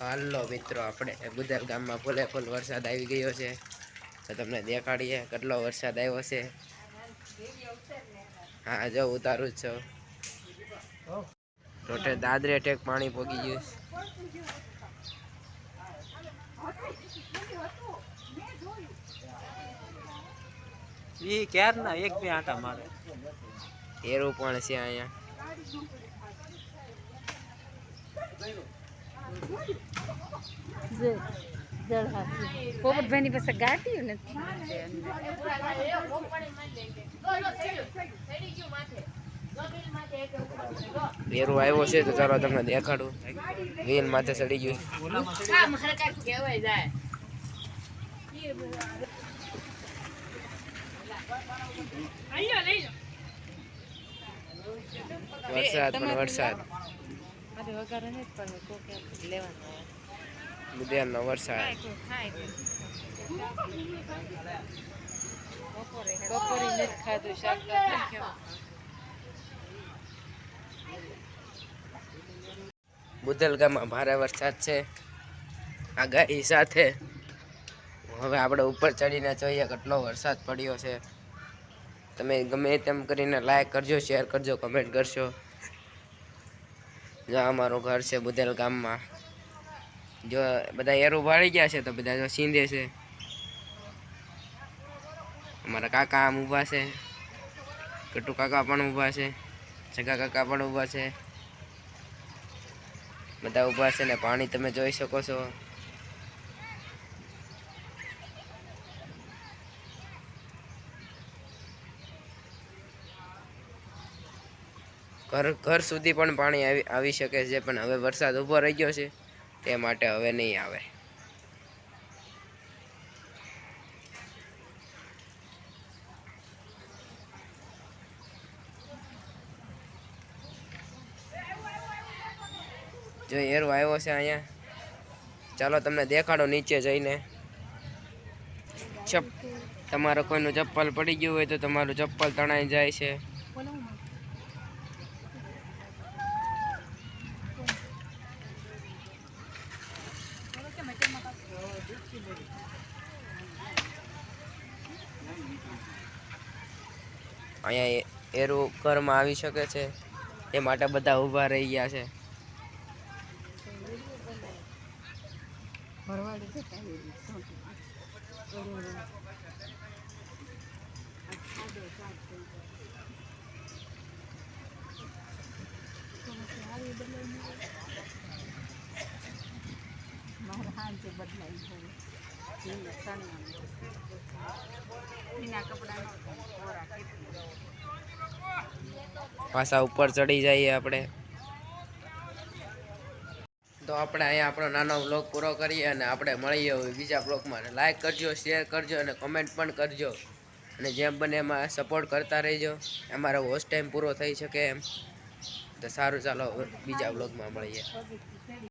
હાલો મિત્રો આપણે ગુદર ગામમાં ફૂલે ફૂલ વરસાદ આવી ગયો છે. તો તમને દેખાડીએ કેટલો વરસાદ આવ્યો છે. હા જો ઉતારું જ છો. ટોટે દાદરે ટેક પાણી પોગી ગયું છે. ક્યારના એક બે આટા મારે. એરું પણ છે અહીંયા. પોપટભાઈની પાસે ગાડી નથી? એરું આવ્યો છે તો ચાલો તમને દેખાડું. વેલ માથે ચડી ગયું વરસાદ પણ વરસાદ. મારે વઘારે નથી પણ કોકે લેવાનો બુધેલનો વરસાદ. બપોરે બપોરે નથી ખાધું શાક ખાવું? બુધેલ ગામમાં ભારે વરસાદ છે. આગાહી સાથે. હવે આપણે ઉપર ચડીને જોઈએ કેટલો વરસાદ પડ્યો છે. તમે ગમે તેમ કરીને લાઈક કરજો શેર કરજો કમેન્ટ કરશો. જો અમારું ઘર છે બુધેલ ગામમાં. જો બધા એરું ભાળી ગયા છે તો બધા જો સીંધે છે. અમારા કાકા આમ ઊભા છે. કટુ કાકા પણ ઊભા છે. સગા કાકા પણ ઊભા છે. બધા ઊભા છે ને પાણી તમે જોઈ શકો છો. ઘર ઘર સુધી પણ પાણી આવી આવી શકે છે, પણ હવે વરસાદ ઊભો રહી ગયો છે, તે માટે હવે નહીં આવે. જો એરો આવ્યો છે અહીંયા, ચાલો તમને દેખાડો નીચે જઈને. ચપ તમારો કોઈનું ચપ્પલ પડી ગયું હોય તો તમારું ચપ્પલ તણાઈ જાય છે. અહીંયા એરો ઘરમાં આવી શકે છે. એ માટે બધા ઊભા રહી ગયા છે. ભરવાડી જતા કોરા પાછા ઉપર ચડી જઈએ આપણે. તો આપણે અહીંયા આપણો નાનો બ્લોગ પૂરો કરીએ અને આપણે મળીએ બીજા બ્લોગમાં લાઇક કરજો શેર કરજો અને કમેન્ટ પણ કરજો. અને જેમ બને એમાં સપોર્ટ કરતા રહેજો. અમારો હોસ્ટ ટાઈમ પૂરો થઈ શકે એમ. તો સારું, ચાલો બીજા બ્લોગમાં મળીએ.